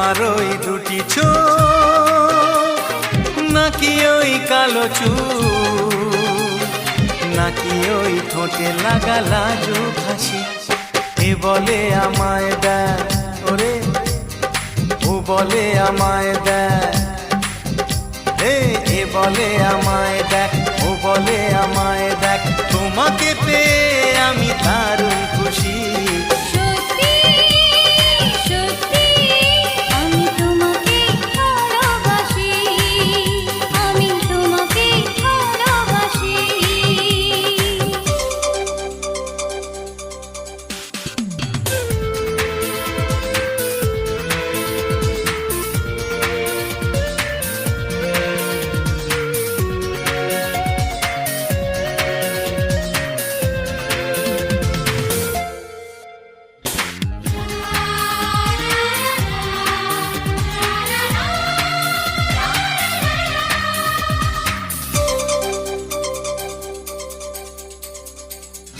তোমার ওই দুটি চোখ, নাকি ওই কালো চুল, নাকি ওই ঠোঁটে লাগা লাজু হাসি এ বলে আমায় দেয় ওরে, ও বলে আমায় এ এ বলে আমায় দেখ, ও বলে আমায় দেখ, তোমাকে পেয়ে আমি দারুণ খুশি।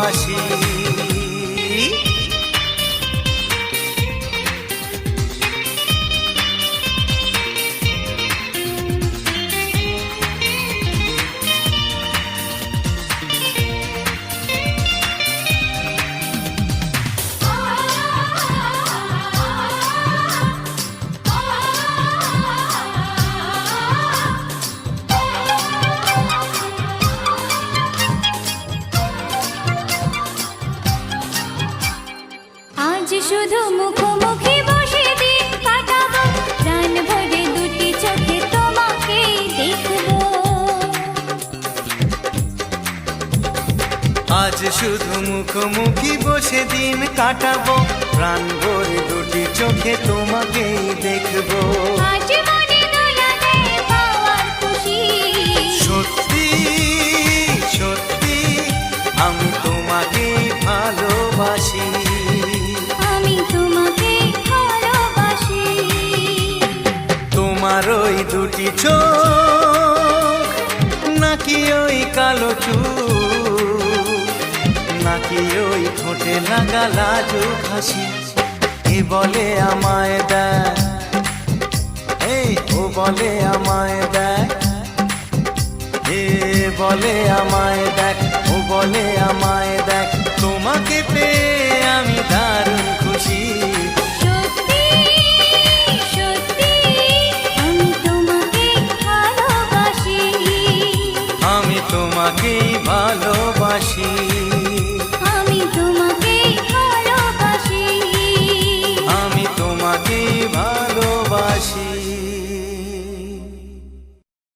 Roche. শুধু মুখোমুখি বসে দিন কাটাবো। প্রাণ ভরে দুটি চোখে তোমাকে দেখব। আজ শুধু মুখোমুখি বসে দিন কাটাবো। প্রাণ ভরে দুটি চোখে তোমাকেই দেখব। তোমার ওই দুটি চোখ, নাকি ওই কালো চুল নাকি ওই ঠোঁটে লাগা লাজু হাসি, এ বলে আমায় দেয় এই ও বলে আমায় দেয় এ বলে আমায় দেখ, ও বলে আমায় দেখ।